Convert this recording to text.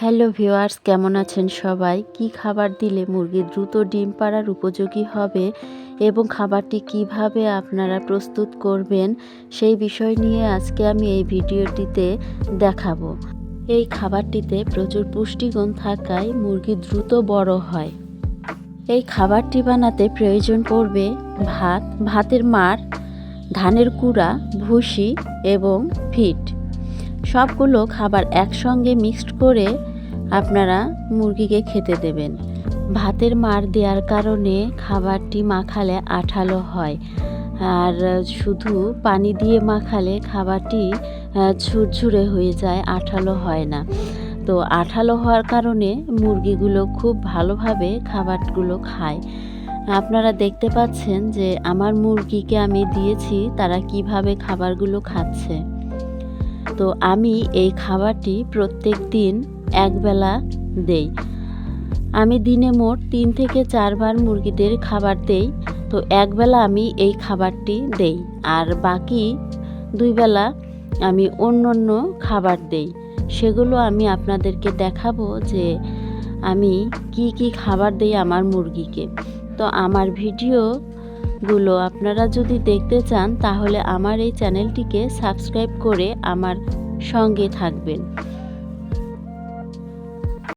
Hello viewers, কেমন আছেন সবাই? কি খাবার দিলে মুরগি দ্রুত ডিম পাড়ার উপযোগী হবে এবং খাবারটি কীভাবে আপনারা প্রস্তুত করবেন সেই বিষয় নিয়ে আজকে আমি এই ভিডিওটিতে দেখাবো। এই খাবারটিতে প্রচুর পুষ্টিগুণ থাকায় মুরগি দ্রুত বড় হয়। এই খাবারটি বানাতে প্রয়োজন পড়বে ভাত, ভাতের মার, ধানের কুড়া, ভুসি এবং ফিট। সবগুলো খাবার একসঙ্গে মিক্সড করে আপনারা মুরগিকে খেতে দেবেন। ভাতের মার দেওয়ার কারণে খাবারটি মাখালে আঠালো হয়। আর শুধু পানি দিয়ে মাখালে খাবারটি ঝুরঝুরে হয়ে যায়, আঠালো হয় না। তো আঠালো হওয়ার কারণে মুরগিগুলো খুব ভালোভাবে খাবারগুলো খায়। আপনারা দেখতে পাচ্ছেন যে আমার মুরগিকে আমি দিয়েছি, তারা কীভাবে খাবারগুলো খাচ্ছে। তো আমি এই খাবারটি প্রত্যেক দিন একবেলা দেই। আমি দিনে মোট তিন থেকে চারবার মুরগিদের খাবার দেই, তো একবেলা আমি এই খাবারটি দেই। আর বাকি দুই বেলা আমি অন্য অন্য খাবার দেই। সেগুলো আমি আপনাদেরকে দেখাবো যে আমি কি কি খাবার দেই আমার মুরগিকে। তো আমার ভিডিওগুলো আপনারা যদি দেখতে চান তাহলে আমার এই চ্যানেলটিকে সাবস্ক্রাইব করে আমার সঙ্গে থাকবেন।